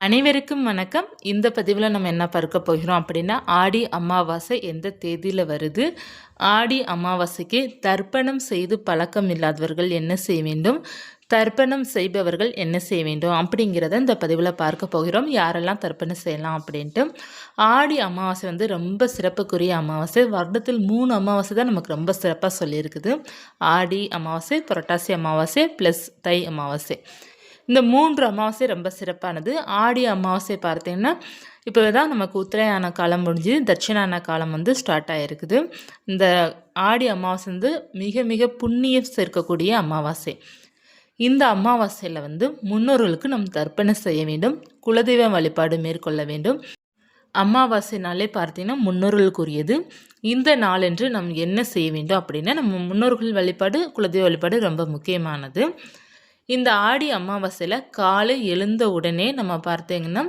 அனைவருக்கும் வணக்கம். இந்த பதிவில் நம்ம என்ன பார்க்க போகிறோம் அப்படின்னா ஆடி அமாவாசை எந்த தேதியில் வருது? ஆடி அமாவாசைக்கு தர்ப்பணம் செய்து பழக்கம் இல்லாதவர்கள் என்ன செய்ய வேண்டும்? தர்ப்பணம் செய்பவர்கள் என்ன செய்ய வேண்டும்? அப்படிங்கிறத இந்த பதிவில் பார்க்க போகிறோம். யாரெல்லாம் தர்ப்பணம் செய்யலாம் அப்படின்ட்டு. ஆடி அமாவாசை வந்து ரொம்ப சிறப்புக்குரிய அமாவாசை. வருடத்தில் மூணு அமாவாசை தான் நமக்கு ரொம்ப சிறப்பாக சொல்லியிருக்குது. ஆடி அமாவாசை புரட்டாசி அமாவாசை ப்ளஸ் தை அமாவாசை. இந்த மூன்று அமாவாசை ரொம்ப சிறப்பானது. ஆடி அமாவாசை பார்த்தீங்கன்னா இப்போ தான் நமக்கு உத்தரையான காலம் முடிஞ்சு தட்சிணான காலம் வந்து ஸ்டார்ட் ஆகிருக்குது இந்த ஆடி அமாவாசை வந்து மிக மிக புண்ணியம் சேர்க்கக்கூடிய அமாவாசை. இந்த அமாவாசையில் வந்து முன்னோர்களுக்கு நம் தர்ப்பணம் செய்ய வேண்டும். குலதெய்வ வழிபாடு மேற்கொள்ள வேண்டும். அமாவாசைனாலே பார்த்தீங்கன்னா முன்னோர்களுக்குரியது. இந்த நாளென்று நம் என்ன செய்ய வேண்டும் அப்படின்னா நம்ம முன்னோர்கள் வழிபாடு குலதெய்வ வழிபாடு ரொம்ப முக்கியமானது. இந்த ஆடி அமாவாசையில் காலை எழுந்த உடனே நம்ம பார்த்தீங்கன்னா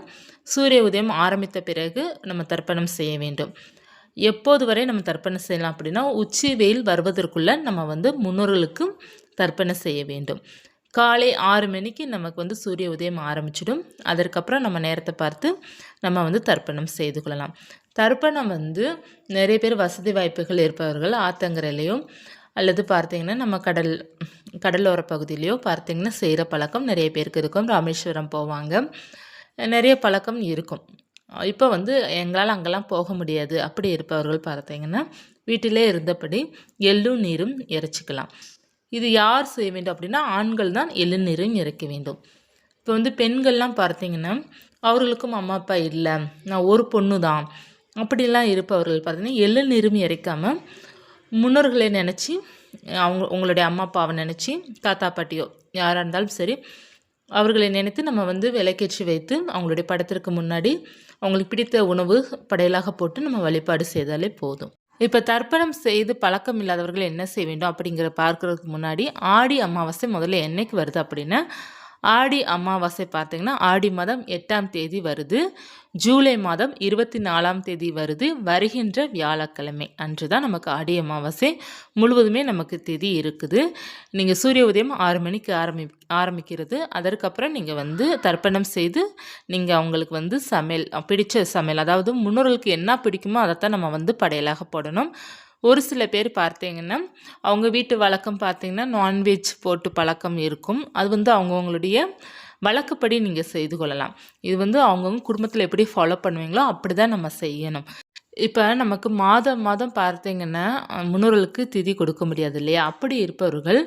சூரிய உதயம் ஆரம்பித்த பிறகு நம்ம தர்ப்பணம் செய்ய வேண்டும். எப்போது வரை நம்ம தர்ப்பணம் செய்யலாம் அப்படின்னா உச்சி வெயில் வருவதற்குள்ளே நம்ம வந்து முன்னோர்களுக்கு தர்ப்பணம் செய்ய வேண்டும். காலை ஆறு மணிக்கு நமக்கு வந்து சூரிய உதயம் ஆரம்பிச்சிடும். அதற்கப்புறம் நம்ம நேரத்தை பார்த்து நம்ம வந்து தர்ப்பணம் செய்து கொள்ளலாம். தர்ப்பணம் வந்து நிறைய பேர் வசதி வாய்ப்புகள் இருப்பவர்கள் ஆத்தங்கரையிலையும் அல்லது பார்த்தீங்கன்னா நம்ம கடல் கடலோர பகுதியிலையோ பார்த்தீங்கன்னா செய்கிற பழக்கம் நிறைய பேருக்கு இருக்கும். ராமேஸ்வரம் போவாங்க. நிறைய பழக்கம் இருக்கும். இப்போ வந்து எங்களால் அங்கெல்லாம் போக முடியாது. அப்படி இருப்பவர்கள் பார்த்தீங்கன்னா வீட்டிலே இருந்தபடி எள்ளும் நீரும் இறைச்சிக்கலாம். இது யார் செய்ய வேண்டும் அப்படின்னா ஆண்கள் தான் எள்ளு நீரும் இறைக்க வேண்டும். இப்போ வந்து பெண்கள்லாம் பார்த்தீங்கன்னா அவர்களுக்கும் அம்மா அப்பா இல்லை. நான் ஒரு பொண்ணு தான் அப்படிலாம் இருப்பவர்கள் பார்த்தீங்கன்னா எள்ளு நீரும் இறைக்காமல் முன்னோர்களை நினச்சி அவங்க உங்களுடைய அம்மா அப்பாவை நினச்சி தாத்தா பாட்டியோ யாராக இருந்தாலும் சரி அவர்களை நினைத்து நம்ம வந்து விலைக்கேற்றி வைத்து அவங்களுடைய படத்திற்கு முன்னாடி அவங்களுக்கு பிடித்த உணவு படையலாக போட்டு நம்ம வழிபாடு செய்தாலே போதும். இப்போ தர்ப்பணம் செய்து பழக்கம் இல்லாதவர்கள் என்ன செய்ய வேண்டும் அப்படிங்கிற பார்க்குறதுக்கு முன்னாடி ஆடி அமாவாசை முதல்ல என்னைக்கு வருது அப்படின்னா ஆடி அமாவாசை பார்த்திங்கன்னா ஆடி மாதம் எட்டாம் தேதி வருது. ஜூலை மாதம் இருபத்தி நாலாம் தேதி வருது. வருகின்ற வியாழக்கிழமை அன்று தான் நமக்கு ஆடி அமாவாசை முழுவதுமே நமக்கு தேதி இருக்குது. நீங்கள் சூரிய உதயம் ஆறு மணிக்கு ஆரம்பி ஆரம்பிக்கிறது. அதற்கப்புறம் நீங்கள் வந்து தர்ப்பணம் செய்து நீங்கள் அவங்களுக்கு வந்து சமையல் பிடித்த சமையல் அதாவது முன்னோர்களுக்கு என்ன பிடிக்குமோ அதைத்தான் நம்ம வந்து படையலாக போடணும். ஒரு சில பேர் பார்த்தீங்கன்னா அவங்க வீட்டு வழக்கம் பார்த்தீங்கன்னா நான்வெஜ் போட்டு பழக்கம் இருக்கும். அது வந்து அவங்கவுங்களுடைய வழக்கப்படி நீங்கள் செய்து கொள்ளலாம். இது வந்து அவங்கவுங்க குடும்பத்தில் எப்படி ஃபாலோ பண்ணுவீங்களோ அப்படி தான் நம்ம செய்யணும். இப்போ நமக்கு மாதம் மாதம் பார்த்தீங்கன்னா முன்னோர்களுக்கு திதி கொடுக்க முடியாது இல்லையா? அப்படி இருப்பவர்கள்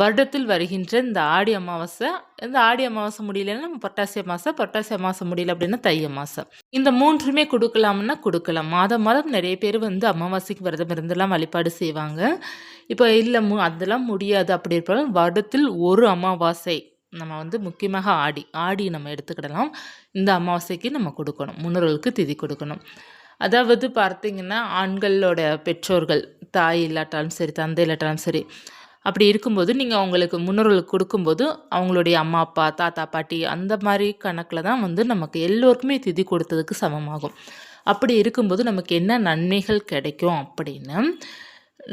வருடத்தில் வருகின்ற இந்த ஆடி அமாவாசை இந்த ஆடி அமாவாசை முடியலன்னா நம்ம பொட்டாசி அமாவாசை பொட்டாசி அமாவாசை முடியல அப்படின்னா தை அமாவாசை. இந்த மூன்றுமே கொடுக்கலாம்னா கொடுக்கலாம். மாதம் மாதம் நிறைய பேர் வந்து அமாவாசைக்கு விரதம் இருந்தெல்லாம் வழிபாடு செய்வாங்க. இப்போ இல்லை மு அதெல்லாம் முடியாது. அப்படி இருப்பாலும் வருடத்தில் ஒரு அமாவாசை நம்ம வந்து முக்கியமாக ஆடி ஆடி நம்ம எடுத்துக்கிடலாம். இந்த அமாவாசைக்கு நம்ம கொடுக்கணும். முன்னோர்களுக்கு திதி கொடுக்கணும். அதாவது பார்த்திங்கன்னா ஆண்களோட பெற்றோர்கள் தாய் இல்லாட்டாலும் சரி தந்தை இல்லாட்டாலும் சரி அப்படி இருக்கும்போது நீங்கள் அவங்களுக்கு முன்னோர்களுக்கு கொடுக்கும்போது அவங்களுடைய அம்மா அப்பா தாத்தா பாட்டி அந்த மாதிரி கணக்கில் தான் வந்து நமக்கு எல்லோருக்குமே திதி கொடுத்ததுக்கு சமமாகும். அப்படி இருக்கும்போது நமக்கு என்ன நன்மைகள் கிடைக்கும் அப்படின்னு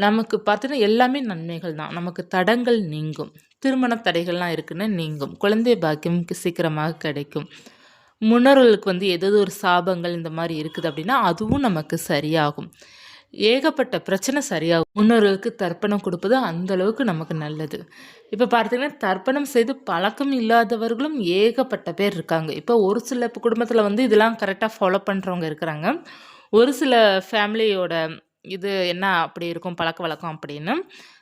நமக்கு பார்த்தீங்கன்னா எல்லாமே நன்மைகள் தான். நமக்கு தடங்கள் நீங்கும். திருமண தடைகள்லாம் இருக்குன்னு நீங்கும். குழந்தை பாக்கியம் சீக்கிரமாக கிடைக்கும். முன்னோர்களுக்கு வந்து எதாவது ஒரு சாபங்கள் இந்த மாதிரி இருக்குது அப்படின்னா அதுவும் நமக்கு சரியாகும். ஏகப்பட்ட பிரச்சனை சரியாகும். முன்னோர்களுக்கு தர்ப்பணம் கொடுப்பது அந்த அளவுக்கு நமக்கு நல்லது. இப்போ பார்த்தீங்கன்னா தர்ப்பணம் செய்து பழக்கம் இல்லாதவர்களும் ஏகப்பட்ட பேர் இருக்காங்க. இப்போ ஒரு சில குடும்பத்தில் வந்து இதெல்லாம் கரெக்டாக ஃபாலோ பண்ணுறவங்க இருக்கிறாங்க. ஒரு சில ஃபேமிலியோட இது என்ன அப்படி இருக்கும் பழக்க வழக்கம் அப்படின்னு.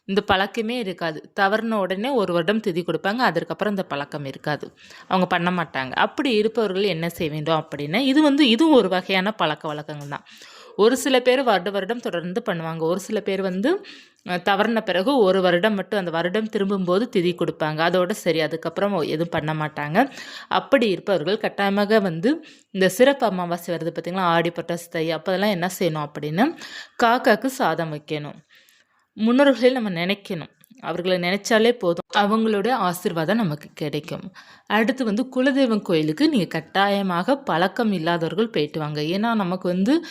இந்த பழக்கமே இருக்காது. தவறுன உடனே ஒரு வருடம் திதி கொடுப்பாங்க அதற்கப்புறம் இந்த பழக்கம் இருக்காது. அவங்க பண்ண மாட்டாங்க. அப்படி இருப்பவர்கள் என்ன செய்ய வேண்டும் அப்படின்னா இது வந்து இதுவும் ஒரு வகையான பழக்க வழக்கங்கள் தான். ஒரு சில பேர் வருட வருடம் தொடர்ந்து பண்ணுவாங்க. ஒரு சில பேர் வந்து தவறின பிறகு ஒரு வருடம் மட்டும் அந்த வருடம் திரும்பும்போது திதி கொடுப்பாங்க. அதோட சரி அதுக்கப்புறம் எதுவும் பண்ண மாட்டாங்க. அப்படி இருப்பவர்கள் கட்டாயமாக வந்து இந்த சிறப்பு அமாவாசை வருது பார்த்திங்களா ஆடி பட்டாசு தை அப்போதெல்லாம் என்ன செய்யணும் அப்படின்னு காக்காக்கு சாதம் வைக்கணும். முன்னோர்களை நம்ம நினைக்கணும். அவர்களை நினைச்சாலே போதும். அவங்களோட ஆசிர்வாதம் நமக்கு கிடைக்கும். அடுத்து வந்து குலதெய்வம் கோயிலுக்கு நீங்கள் கட்டாயமாக பழக்கம் இல்லாதவர்கள் போயிட்டு வாங்க. ஏன்னா நமக்கு வந்து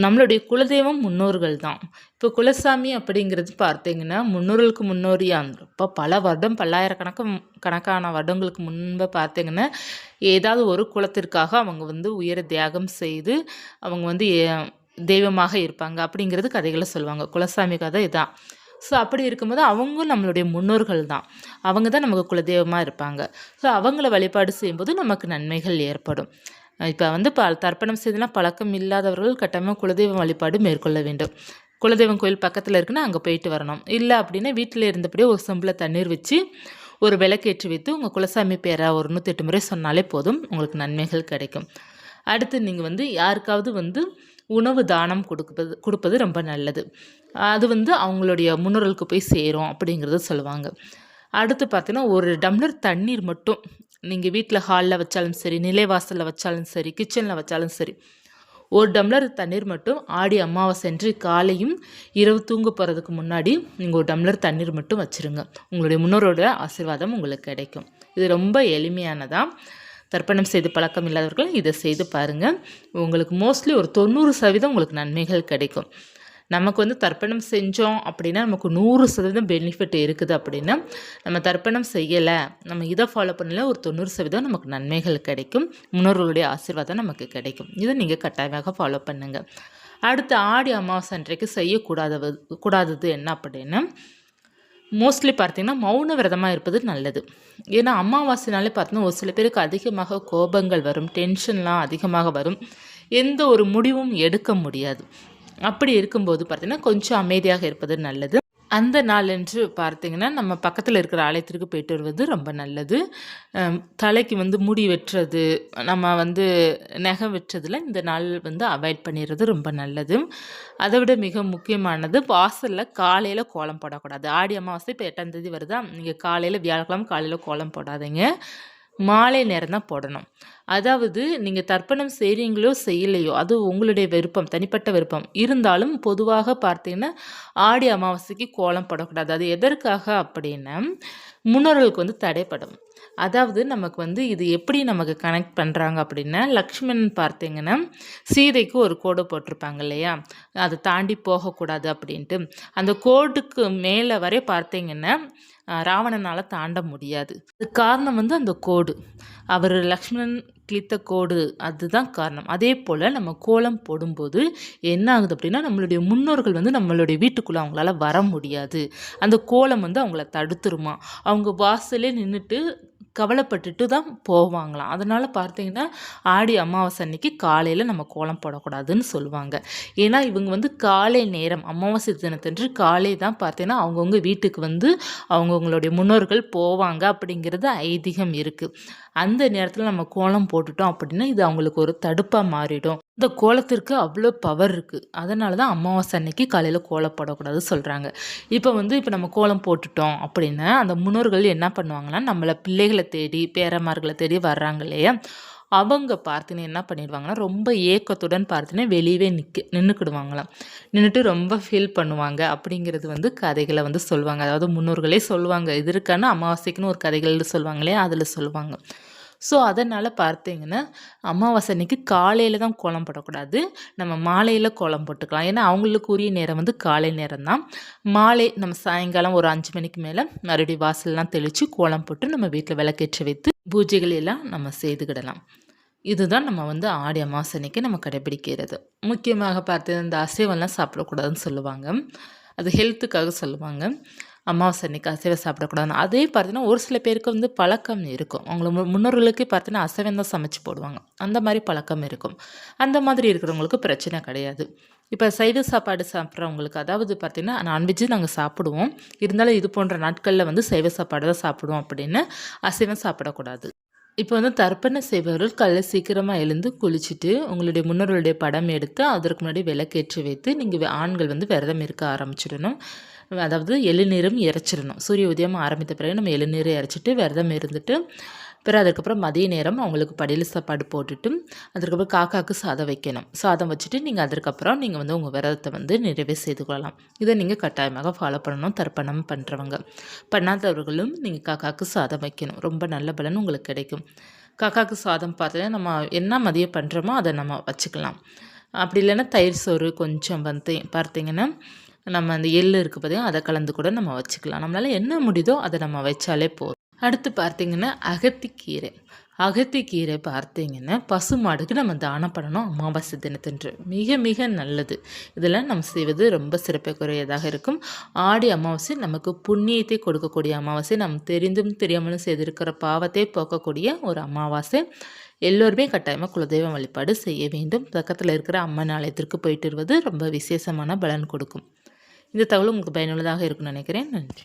நம்மளுடைய குலதெய்வம் முன்னோர்கள் தான். இப்போ குலசாமி அப்படிங்கிறது பார்த்தீங்கன்னா முன்னோர்களுக்கு முன்னோரியாக இப்போ பல வருடம் பல்லாயிரக்கணக்கு கணக்கான வருடங்களுக்கு முன்பே பார்த்தீங்கன்னா ஏதாவது ஒரு குலத்திற்காக அவங்க வந்து உயர தியாகம் செய்து அவங்க வந்து ஏ- தெய்வமாக இருப்பாங்க அப்படிங்கிறது கதைகளை சொல்லுவாங்க. குலசாமி கதை இதான். ஸோ அப்படி இருக்கும்போது அவங்களும் நம்மளுடைய முன்னோர்கள் தான். அவங்க தான் நமக்கு குலதெய்வமாக இருப்பாங்க. ஸோ அவங்கள வழிபாடு செய்யும்போது நமக்கு நன்மைகள் ஏற்படும். இப்போ வந்து ப தர்ப்பணம் செய்தனா பழக்கம் இல்லாதவர்கள் கட்டாயமாக குலதெய்வம் வழிபாடு மேற்கொள்ள வேண்டும். குலதெய்வம் கோயில் பக்கத்தில் இருக்குன்னா அங்கே போயிட்டு வரணும். இல்லை அப்படின்னா வீட்டில் இருந்தபடியே ஒரு சொம்பில் தண்ணீர் வச்சு ஒரு விளக்கேற்றி வைத்து உங்கள் குலசாமி பேரை ஒரு நூற்றெட்டு முறை சொன்னாலே போதும். உங்களுக்கு நன்மைகள் கிடைக்கும். அடுத்து நீங்கள் வந்து யாருக்காவது வந்து உணவு தானம் கொடுப்பது கொடுப்பது ரொம்ப நல்லது. அது வந்து அவங்களுடைய முன்னோர்களுக்கு போய் சேரும் அப்படிங்கிறத சொல்லுவாங்க. அடுத்து பார்த்தீங்கன்னா ஒரு டம்ளர் தண்ணீர் மட்டும் நீங்கள் வீட்டில் ஹாலில் வச்சாலும் சரி நிலைவாசலில் வச்சாலும் சரி கிச்சனில் வச்சாலும் சரி ஒரு டம்ளர் தண்ணீர் மட்டும் ஆடி அமாவாசை அன்று காலையும் இரவு தூங்க போகிறதுக்கு முன்னாடி நீங்கள் ஒரு டம்ளர் தண்ணீர் மட்டும் வச்சுருங்க. உங்களுடைய முன்னோரோட ஆசீர்வாதம் உங்களுக்கு கிடைக்கும். இது ரொம்ப எளிமையானதாக தர்ப்பணம் செய்து பழக்கம் இல்லாதவர்கள் இதை செய்து பாருங்கள் உங்களுக்கு மோஸ்ட்லி ஒரு தொண்ணூறு சதவீதம் உங்களுக்கு நன்மைகள் கிடைக்கும். நமக்கு வந்து தர்ப்பணம் செஞ்சோம் அப்படின்னா நமக்கு நூறு சதவீதம் பெனிஃபிட் இருக்குது அப்படின்னா நம்ம தர்ப்பணம் செய்யலை நம்ம இதை ஃபாலோ பண்ணல ஒரு தொண்ணூறு சதவீதம் நமக்கு நன்மைகள் கிடைக்கும். முன்னோர்களுடைய ஆசீர்வாதம் நமக்கு கிடைக்கும். இதை நீங்கள் கட்டாயமாக ஃபாலோ பண்ணுங்கள் அடுத்து ஆடி அமாவாசை அன்றைக்கு செய்யக்கூடாதது கூடாதது என்ன அப்படின்னா மோஸ்ட்லி பார்த்தீங்கன்னா மௌன விரதமாக இருப்பது நல்லது. ஏன்னா அமாவாசைனாலே பார்த்தீங்கன்னா ஒரு சில பேருக்கு அதிகமாக கோபங்கள் வரும் டென்ஷன்லாம் அதிகமாக வரும். எந்த ஒரு முடிவும் எடுக்க முடியாது. அப்படி இருக்கும்போது பார்த்திங்கன்னா கொஞ்சம் அமைதியாக இருப்பது நல்லது. அந்த நாளன்று பார்த்தீங்கன்னா நம்ம பக்கத்தில் இருக்கிற ஆலயத்திற்கு போயிட்டு வருவது ரொம்ப நல்லது. தலைக்கு வந்து முடி வெட்டுறது நம்ம வந்து நகம் வெட்டுறதுல இந்த நாள் வந்து அவாய்ட் பண்ணிடுறது ரொம்ப நல்லது. அதை விட மிக முக்கியமானது வாசலில் காலையில் கோலம் போடக்கூடாது. ஆடி அமாவாசை இப்போ எட்டாம் தேதி வருதா? நீங்கள் காலையில் வியாழக்கிழமை காலையில் கோலம் போடாதீங்க. மாலை நேரம் தான் போடணும். அதாவது நீங்கள் தர்ப்பணம் செய்கிறீங்களோ செய்யலையோ அது உங்களுடைய விருப்பம் தனிப்பட்ட விருப்பம். இருந்தாலும் பொதுவாக பார்த்தீங்கன்னா ஆடி அமாவாசைக்கு கோலம் போடக்கூடாது. அது எதற்காக அப்படின்னா முன்னோர்களுக்கு வந்து தடைப்படும். அதாவது நமக்கு வந்து இது எப்படி நமக்கு கனெக்ட் பண்ணுறாங்க அப்படின்னா லக்ஷ்மணன் பார்த்தீங்கன்னா சீதைக்கு ஒரு கோடு போட்டிருப்பாங்க இல்லையா? அதை தாண்டி போகக்கூடாது அப்படின்ட்டு. அந்த கோடுக்கு மேலே வரை பார்த்தீங்கன்னா ராவணனால் தாண்ட முடியாது. அது காரணம் வந்து அந்த கோடு. அவர் லக்ஷ்மணன் கிழித்த கோடு அதுதான் காரணம். அதே போல் நம்ம கோலம் போடும்போது என்ன ஆகுது அப்படின்னா நம்மளுடைய முன்னோர்கள் வந்து நம்மளுடைய வீட்டுக்குள்ளே அவங்களால வர முடியாது. அந்த கோலம் வந்து அவங்கள தடுத்துருமா? அவங்க வாசலே நின்றுட்டு கவலைப்பட்டுட்டு தான் போவாங்களாம். அதனால் பார்த்தீங்கன்னா ஆடி அமாவாசை அன்னைக்கு காலையில் நம்ம கோலம் போடக்கூடாதுன்னு சொல்லுவாங்க. ஏன்னா இவங்க வந்து காலை நேரம் அமாவாசை தினத்தன்று காலை தான் பார்த்தீங்கன்னா அவங்கவுங்க வீட்டுக்கு வந்து அவங்கவுங்களுடைய முன்னோர்கள் போவாங்க அப்படிங்கிறது ஐதீகம் இருக்குது அந்த நேரத்தில் நம்ம கோலம் போட்டுட்டோம் அப்படின்னா இது அவங்களுக்கு ஒரு தடுப்பாக மாறிடும். இந்த கோலத்திற்கு அவ்வளோ பவர் இருக்குது அதனால தான் அமாவாசை அன்னைக்கு காலையில் கோலம் போடக்கூடாது சொல்கிறாங்க இப்போ வந்து இப்போ நம்ம கோலம் போட்டுட்டோம் அப்படின்னா அந்த முன்னோர்கள் என்ன பண்ணுவாங்கன்னா நம்மளை பிள்ளைகளை தேடி பேரமார்களை தேடி வர்றாங்க இல்லையா? அவங்க பார்த்துன்னு என்ன பண்ணிடுவாங்கன்னா ரொம்ப ஏக்கத்துடன் பார்த்துன்னு வெளியவே நிற்க நின்றுக்கிடுவாங்களாம் நின்றுட்டு ரொம்ப ஃபீல் பண்ணுவாங்க. அப்படிங்கிறது வந்து கதைகளை வந்து சொல்லுவாங்க. அதாவது முன்னோர்களே சொல்லுவாங்க. இதற்கான அமாவாசைக்குன்னு ஒரு கதைகள் சொல்லுவாங்களே அதில் சொல்லுவாங்க. ஸோ அதனால் பார்த்தீங்கன்னா அமாவாசை அன்னைக்கு காலையில் தான் கோலம் போடக்கூடாது. நம்ம மாலையில் கோலம் போட்டுக்கலாம். ஏன்னா அவங்களுக்கு உரிய நேரம் வந்து காலை நேரம் தான் மாலை நம்ம சாயங்காலம் ஒரு அஞ்சு மணிக்கு மேலே மறுபடியும் வாசல்லாம் தெளித்து கோலம் போட்டு நம்ம வீட்டில் விளக்கேற்றி வைத்து பூஜைகளெல்லாம் நம்ம செய்துக்கிடலாம். இதுதான் நம்ம வந்து ஆடி அமாவாசை நம்ம கடைபிடிக்கிறது. முக்கியமாக பார்த்து இந்த அசைவம்லாம் சாப்பிடக்கூடாதுன்னு சொல்லுவாங்க. அது ஹெல்த்துக்காக சொல்லுவாங்க. அமாவாசை அன்னைக்கு அசைவ சாப்பிடக்கூடாதுன்னு. அதே பார்த்தீங்கன்னா ஒரு சில பேருக்கு வந்து பழக்கம் இருக்கும். அவங்கள மு- முன்னோர்களுக்கே பார்த்தீங்கன்னா அசைவம் தான் சமைச்சு போடுவாங்க. அந்த மாதிரி பழக்கம் இருக்கும். அந்த மாதிரி இருக்கிறவங்களுக்கு பிரச்சனை கிடையாது. இப்போ சைவ சாப்பாடு சாப்பிட்றவங்களுக்கு அதாவது பார்த்திங்கன்னா நான்வெஜ்ஜு நாங்கள் சாப்பிடுவோம். இருந்தாலும் இது போன்ற நாட்களில் வந்து சைவ சாப்பாடு தான் சாப்பிடுவோம் அப்படின்னு அசைவம் சாப்பிடக்கூடாது. இப்போ வந்து தர்ப்பணம் செய்பவர்கள் காலைல சீக்கிரமாக எழுந்து குளிச்சுட்டு உங்களுடைய முன்னோர்களுடைய படம் எடுத்து அதற்கு முன்னாடி விளக்கேற்றி வைத்து நீங்கள் ஆண்கள் வந்து விரதம் இருக்க ஆரம்பிச்சிடணும். அதாவது எழுநீரும் இறைச்சிடணும். சூரிய உதயம் ஆரம்பித்த பிறகு நம்ம எழுநீரை இறைச்சிட்டு விரதம் இருந்துட்டு பிறகு அதுக்கப்புறம் மதிய நேரம் அவங்களுக்கு படியில் சாப்பாடு போட்டுட்டு அதுக்கப்புறம் காக்காவுக்கு சாதம் வைக்கணும். சாதம் வச்சுட்டு நீங்கள் அதற்கப்புறம் நீங்கள் வந்து உங்கள் விரதத்தை வந்து நிறைவே செய்து கொள்ளலாம். இதை நீங்கள் கட்டாயமாக ஃபாலோ பண்ணணும் தர்ப்பணம் பண்ணுறவங்க பண்ணாதவர்களும் நீங்கள் காக்காவுக்கு சாதம் வைக்கணும். ரொம்ப நல்ல பலன் உங்களுக்கு கிடைக்கும். காக்காவுக்கு சாதம் பார்த்தீங்கன்னா நம்ம என்ன மதியம் பண்ணுறோமோ அதை நம்ம வச்சுக்கலாம். அப்படி இல்லைன்னா தயிர் சோறு கொஞ்சம் வந்து பார்த்தீங்கன்னா நம்ம அந்த எள்ளு இருக்குது பார்த்தீங்கன்னா அதை கலந்து கூட நம்ம வச்சுக்கலாம். நம்மளால் என்ன முடியுதோ அதை நம்ம வச்சாலே போதும். அடுத்து பார்த்திங்கன்னா அகத்திக்கீரை. அகத்திக்கீரை பார்த்தீங்கன்னா பசுமாடுக்கு நம்ம தானம் பண்ணணும் அமாவாசை தினத்தன்று. மிக மிக நல்லது. இதெல்லாம் நம்ம செய்வது ரொம்ப சிறப்புக்குரியதாக இருக்கும். ஆடி அமாவாசை நமக்கு புண்ணியத்தை கொடுக்கக்கூடிய அமாவாசை. நம் தெரிந்தும் தெரியாமலும் செய்திருக்கிற பாவத்தை போக்கக்கூடிய ஒரு அமாவாசை. எல்லோருமே கட்டாயமாக குலதெய்வம் வழிபாடு செய்ய வேண்டும். பக்கத்தில் இருக்கிற அம்மன் ஆலயத்திற்கு போயிட்டு வருவது ரொம்ப விசேஷமான பலன் கொடுக்கும். இந்த தகவல் உங்களுக்கு பயனுள்ளதாக இருக்கும்னு நினைக்கிறேன். நன்றி.